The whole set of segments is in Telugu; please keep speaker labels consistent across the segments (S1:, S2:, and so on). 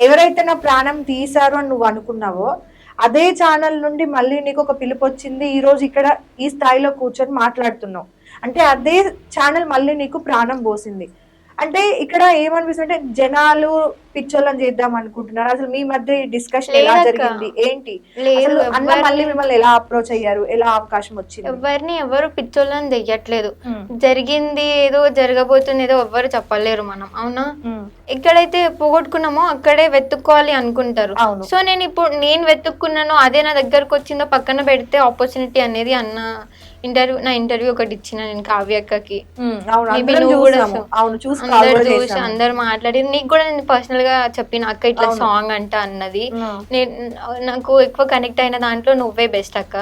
S1: ఎవరైతే నా ప్రాణం తీశారో అని నువ్వు అనుకున్నావో అదే ఛానల్ నుండి మళ్ళీ నీకు ఒక పిలుపు వచ్చింది ఈ రోజు ఇక్కడ ఈ స్థాయిలో కూర్చొని మాట్లాడుతున్నావు. అంటే అదే ఛానల్ మళ్ళీ నీకు ప్రాణం పోసింది. అంటే ఇక్కడ ఏమనిపిస్తుంది అంటే జనాలు పిచ్చోళ్ళని చేద్దాం అనుకుంటున్నారు అసలు మీ మధ్య డిస్కషన్ ఎలా. జరిగింది ఏంటి అసలు అన్న మళ్ళీ మిమ్మల్ని ఎలా అప్రోచ్ అయ్యారు ఎలా అవకాశం వచ్చింది
S2: ఎవరిని ఎవరు పిచ్చోళ్ళని చెయ్యట్లేదు. జరిగింది ఏదో జరగబోతుంది ఏదో ఎవ్వరు చెప్పలేరు మనం అవునా. ఎక్కడైతే పోగొట్టుకున్నామో అక్కడే వెతుక్కోవాలి అనుకుంటారు. సో నేను ఇప్పుడు నేను వెతుక్కున్నానో అదే నా దగ్గరకు వచ్చిందో పక్కన పెడితే ఆపర్చునిటీ అనేది అన్న ఇంటర్వ్యూ నా ఇంటర్వ్యూ ఒకటి ఇచ్చిన నేను కావ్యక్కకి
S1: అందరం
S2: నువ్వు కూడా అందరు చూసి. అందరు మాట్లాడి నీకు కూడా నేను పర్సనల్గా చెప్పిన అక్క ఇట్లా. సాంగ్ అంట అన్నది నాకు ఎక్కువ కనెక్ట్ అయిన దాంట్లో నువ్వే బెస్ట్ అక్క.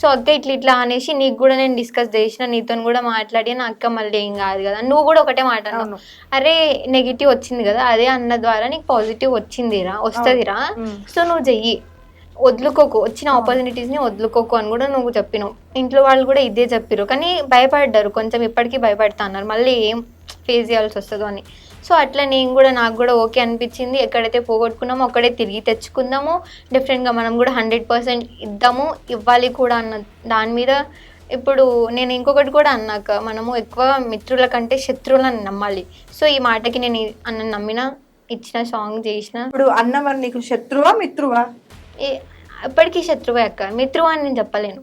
S2: సో అక్క ఇట్లా ఇట్లా అనేసి నీకు కూడా నేను డిస్కస్ చేసిన నీతో కూడా మాట్లాడి నా అక్క మళ్ళీ ఏం కాదు కదా నువ్వు కూడా ఒకటే మాట అన్నావు.
S1: అవును.
S2: అరే నెగిటివ్ వచ్చింది కదా అదే అన్న ద్వారా నీకు పాజిటివ్ వచ్చిందిరా వస్తుందిరా. సో నువ్వు చెయ్యి వదులుకోకు. వచ్చిన ఆపర్చునిటీస్ని వదులుకోకు అని కూడా నువ్వు చెప్పినావు. ఇంట్లో వాళ్ళు కూడా ఇదే చెప్పిరు కానీ భయపడ్డారు. కొంచెం ఇప్పటికీ భయపడతా అన్నారు. మళ్ళీ ఏం ఫేస్ చేయాల్సి వస్తుందో అని. సో అట్లా నేను కూడా నాకు కూడా ఓకే అనిపించింది. ఎక్కడైతే పోగొట్టుకున్నామో అక్కడే తిరిగి తెచ్చుకుందాము. డిఫరెంట్గా మనం కూడా హండ్రెడ్ పర్సెంట్ ఇద్దాము. ఇవ్వాలి కూడా అన్న దాని మీద ఇప్పుడు నేను ఇంకొకటి కూడా అన్నాక మనము ఎక్కువ మిత్రుల కంటే శత్రువులను నమ్మాలి. సో ఈ మాటకి నేను అన్న నమ్మిన ఇచ్చిన సాంగ్ చేసిన.
S1: ఇప్పుడు అన్న మరి నీకు శత్రువా మిత్రువా?
S2: ఏ- ఎప్పటికీ శత్రువే అక్క. మిత్రువు అని నేను చెప్పలేను.